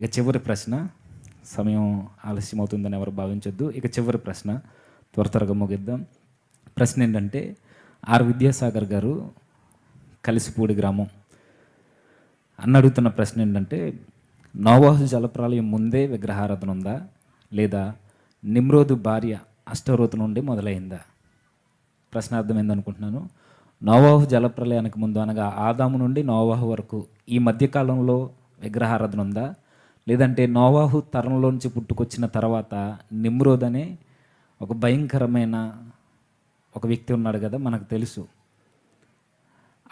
ఇక చివరి ప్రశ్న. సమయం ఆలస్యం అవుతుందని ఎవరు భావించొద్దు. ఇక చివరి ప్రశ్న. త్వర త్వరగా ముగిద్దాం. ప్రశ్న ఏంటంటే ఆర్ విద్యాసాగర్ గారు కలిసిపూడి గ్రామం. అన్న అడుగుతున్న ప్రశ్న ఏంటంటే నోవాహు జలప్రాలయం ముందే విగ్రహారాధన ఉందా? లేదా నిమ్రోదు భార్య అష్టరోతు నుండి మొదలైందా? ప్రశ్న అర్థమైందనుకుంటున్నాను. నోవాహు జలప్రలయానికి ముందు అనగా ఆదాము నుండి నోవాహు వరకు ఈ మధ్యకాలంలో విగ్రహారాధన ఉందా? లేదంటే నోవాహు తరంలోంచి పుట్టుకొచ్చిన తర్వాత నిమ్రోద్ అనే ఒక భయంకరమైన ఒక వ్యక్తి ఉన్నాడు కదా మనకు తెలుసు.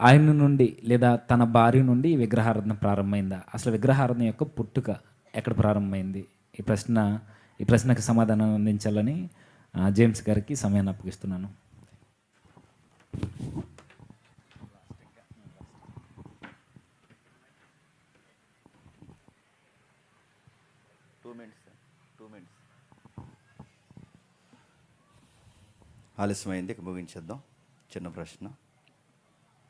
ఆయన నుండి లేదా తన భార్య నుండి ఈ విగ్రహారాధన ప్రారంభమైందా? అసలు విగ్రహారాధన యొక్క పుట్టుక ఎక్కడ ప్రారంభమైంది? ఈ ప్రశ్న ఈ ప్రశ్నకు సమాధానం అందించాలని జేమ్స్ గారికి సమయాన్ని అప్పగిస్తున్నాను. టూ మినిట్స్ టూ మినిట్స్ ఆలస్యమైంది ఇక ముగించేద్దాం. చిన్న ప్రశ్న.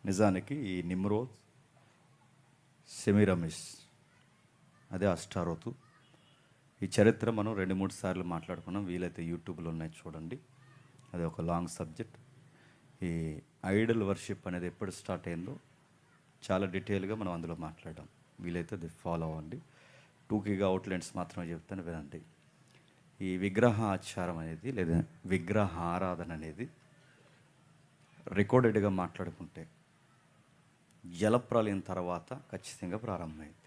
నిజానికి ఈ నిమ్రోజ్ సెమిరమిస్ అదే అష్టారోతు. ఈ చరిత్ర మనం రెండు మూడు సార్లు మాట్లాడుకున్నాం. వీలైతే యూట్యూబ్లో ఉన్నాయి చూడండి. అది ఒక లాంగ్ సబ్జెక్ట్. ఈ ఐడల్ వర్షిప్ అనేది ఎప్పుడు స్టార్ట్ అయిందో చాలా డీటెయిల్గా మనం అందులో మాట్లాడాం. వీలైతే అది ఫాలో అవ్వండి. టూకీగా అవుట్లైన్స్ మాత్రమే చెప్తాను వినండి. ఈ విగ్రహ ఆచారం అనేది లేదా విగ్రహ ఆరాధన అనేది రికార్డెడ్గా మాట్లాడుకుంటే జలప్రలయం తర్వాత ఖచ్చితంగా ప్రారంభమైంది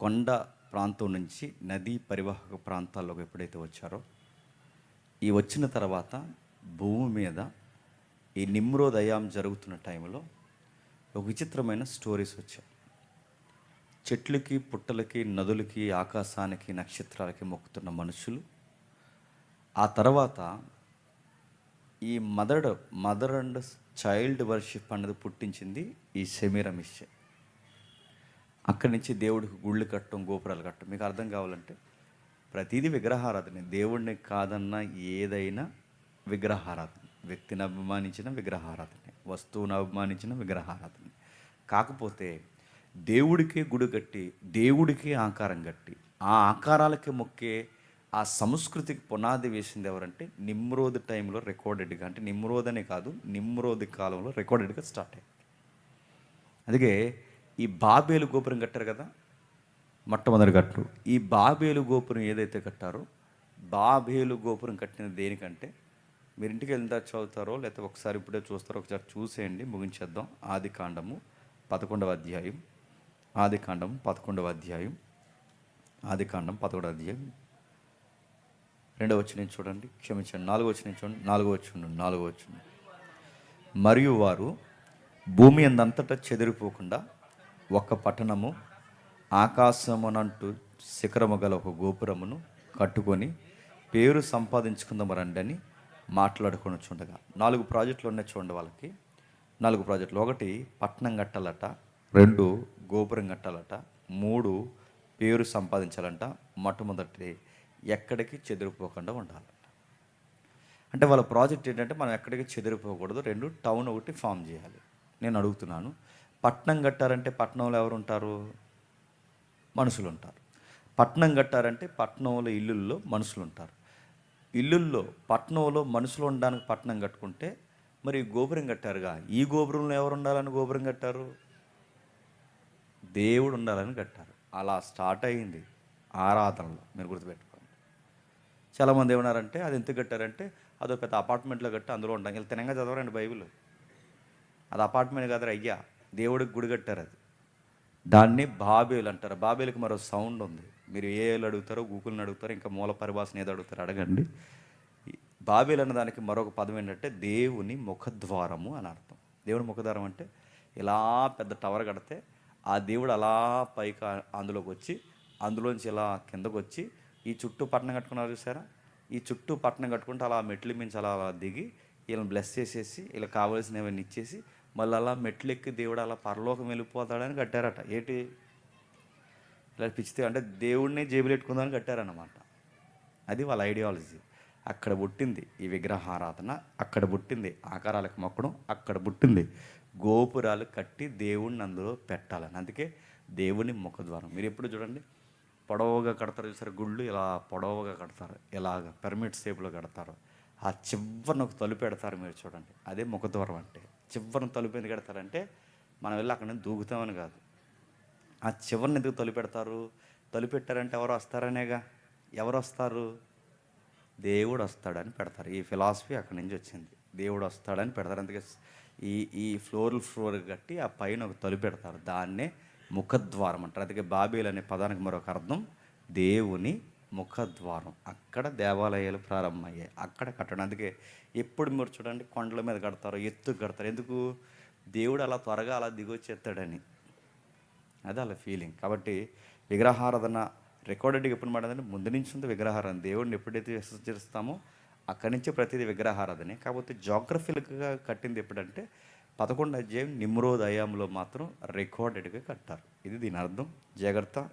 కొండ ప్రాంతం నుంచి నదీ పరివాహక ప్రాంతాల్లోకి ఎప్పుడైతే వచ్చారో ఈ వచ్చిన తర్వాత భూమి మీద ఈ నిమ్రోదయం జరుగుతున్న టైంలో ఒక విచిత్రమైన స్టోరీస్ వచ్చాయి. చెట్లకి పుట్టలకి నదులకి ఆకాశానికి నక్షత్రాలకి మొక్కుతున్న మనుషులు. ఆ తర్వాత ఈ mother mother and child worship అన్నది పుట్టించింది ఈ సెమీరమిష్ అక్కడి నుంచి దేవుడికి గుళ్ళు కట్టడం గోపురాలు కట్టడం. మీకు అర్థం కావాలంటే ప్రతిదీ విగ్రహారాధన. దేవుడిని కాదన్న ఏదైనా విగ్రహారాధన. వ్యక్తిని అభిమానించిన విగ్రహారాధన. వస్తువును అభిమానించిన విగ్రహారాధన. కాకపోతే దేవుడికే గుడి కట్టి దేవుడికే ఆకారం కట్టి ఆ ఆకారాలకి మొక్కే ఆ సంస్కృతికి పునాది వేసింది ఎవరంటే నిమ్రోద్ టైంలో రికార్డెడ్గా అంటే నిమ్రోద్ అనే కాదు నిమ్రోద్ కాలంలో రికార్డెడ్గా స్టార్ట్ అయింది అందుకే ఈ బాబేలు గోపురం కట్టారు కదా మొట్టమొదటి కట్టు. ఈ బాబేలు గోపురం ఏదైతే కట్టారో బాబేలు గోపురం కట్టిన దేనికంటే మీరు ఇంటికి వెళ్తా చదువుతారో లేకపోతే ఒకసారి ఇప్పుడే చూస్తారో ఒకసారి చూసేయండి ముగించేద్దాం. ఆది కాండము పదకొండవ అధ్యాయం. ఆది కాండం పదకొండవ అధ్యాయం. ఆది కాండం పదకొండవ అధ్యాయం. రెండవ వచ్చిన చూడండి క్షమించండి. నాలుగో వచ్చిన చూడండి. నాలుగో వచ్చిండు నాలుగో వచ్చిండు మరియు వారు భూమి అందంతటా చెదిరిపోకుండా ఒక పట్టణము ఆకాశమునంటూ శిఖరము గల ఒక గోపురమును కట్టుకొని పేరు సంపాదించుకుందాం రండి అని మాట్లాడుకొని చూడగా నాలుగు ప్రాజెక్టులు ఉన్నాయి చూడండి వాళ్ళకి. నాలుగు ప్రాజెక్టులు. ఒకటి పట్టణం కట్టాలట రెండు గోపురం కట్టాలట. మూడు పేరు సంపాదించాలంట. మొట్టమొదటి ఎక్కడికి చెదిరిపోకుండా ఉండాలంట. అంటే వాళ్ళ ప్రాజెక్ట్ ఏంటంటే మనం ఎక్కడికి చెదిరిపోకూడదు. రెండు టౌన్ ఒకటి ఫామ్ చేయాలి. నేను అడుగుతున్నాను. పట్నం కట్టారంటే పట్నంలో ఎవరు ఉంటారు? మనుషులు ఉంటారు. పట్నం కట్టారంటే పట్నంలో ఇల్లుల్లో మనుషులు ఉంటారు. ఇల్లుల్లో పట్నంలో మనుషులు ఉండడానికి పట్నం కట్టుకుంటే మరి గోపురం కట్టారుగా? ఈ గోపురంలో ఎవరు ఉండాలని గోపురం కట్టారు? దేవుడు ఉండాలని కట్టారు. అలా స్టార్ట్ అయింది ఆరాధనలో మీరు గుర్తుపెట్టుకోండి. చాలామంది ఏమన్నారంటే అది ఎంత కట్టారంటే అదో పెద్ద అపార్ట్మెంట్లో కట్టి అందులో ఉంటాం. వీళ్ళు తినంగా చదవరండి బైబిల్. అది అపార్ట్మెంట్ కాదు అయ్యా దేవుడికి గుడి కట్టారు అది. దాన్ని బాబేలు అంటారు. బాబేలకు మరో సౌండ్ ఉంది. మీరు ఏ ఏళ్ళు అడుగుతారో గూగుల్ని అడుగుతారో ఇంకా మూల పరిభాషను ఏదో అడుగుతారు అడగండి. బాబేలు అన్న దానికి మరొక పదం ఏంటంటే దేవుని ముఖద్వారము అని అర్థం. దేవుని ముఖద్వారం అంటే ఇలా పెద్ద టవర్ కడితే ఆ దేవుడు అలా పైకి అందులోకి వచ్చి అందులోంచి ఇలా కిందకు వచ్చి ఈ చుట్టూ పట్టణం కట్టుకున్నారు చూసారా? ఈ చుట్టూ పట్టణం కట్టుకుంటే అలా మెట్లు మించి అలా అలా దిగి వీళ్ళని బ్లెస్ చేసేసి వీళ్ళకి కావాల్సినవన్నీ ఇచ్చేసి మళ్ళీ అలా మెట్లు ఎక్కి దేవుడు అలా పరలోకం వెళ్ళిపోతాడని కట్టారట. ఏంటి? ఇలా పిచ్చితే అంటే దేవుడిని జేబులెట్టుకుందామని కట్టారన్నమాట. అది వాళ్ళ ఐడియాలజీ అక్కడ పుట్టింది ఈ విగ్రహారాధన అక్కడ పుట్టింది ఆకారాలకు మొక్కడం అక్కడ పుట్టింది గోపురాలు కట్టి దేవుణ్ణి అందులో పెట్టాలని. అందుకే దేవుని ముఖద్వారం. మీరు ఎప్పుడు చూడండి పొడవుగా కడతారు చూసారు గుళ్ళు ఇలా పొడవుగా కడతారు. ఇలాగ పిరమిడ్ షేప్లో కడతారు. ఆ చివరిన ఒక తలుపు పెడతారు మీరు చూడండి. అదే ముఖద్వారం అంటే. చివరిన తలుపు ఎందుకు పెడతారంటే మనం వెళ్ళి అక్కడ నుంచి దూకుతామని కాదు. ఆ చివరిని ఎందుకు తలుపు పెడతారు? తలుపు పెట్టారంటే ఎవరు వస్తారనేగా? ఎవరు వస్తారు? దేవుడు వస్తాడని పెడతారు. ఈ ఫిలాసఫీ అక్కడి నుంచి వచ్చింది. దేవుడు వస్తాడని పెడతారు. అందుకే ఈ ఈ ఫ్లోర్ ఫ్లోర్ కట్టి ఆ పైన ఒక తలుపు పెడతారు. దాన్నే ముఖద్వారం అంటారు. అందుకే బాబేలు అనే పదానికి మరొక అర్థం దేవుని ముఖద్వారం. అక్కడ దేవాలయాలు ప్రారంభమయ్యాయి. అక్కడ కట్టడం. అందుకే ఎప్పుడు మీరు చూడండి కొండల మీద కడతారు ఎత్తు కడతారు. ఎందుకు? దేవుడు అలా త్వరగా అలా దిగొచ్చేస్తాడని. అది అలా ఫీలింగ్ కాబట్టి విగ్రహారాధన రికార్డెడ్గా ఎప్పుడు మాట్లాడంటే ముందు నుంచి ఉంది విగ్రహారాధన. దేవుడిని ఎప్పుడైతే విసర్జిస్తామో అక్కడి నుంచి ప్రతిదీ విగ్రహారాధనే. కాకపోతే జాగ్రఫీలుగా కట్టింది ఎప్పుడంటే పదకొండు అధ్యాయం నిమ్రోద్ అయాంలో మాత్రం రికార్డెడ్గా కట్టారు. ఇది దీని అర్థం? జాగ్రత్త.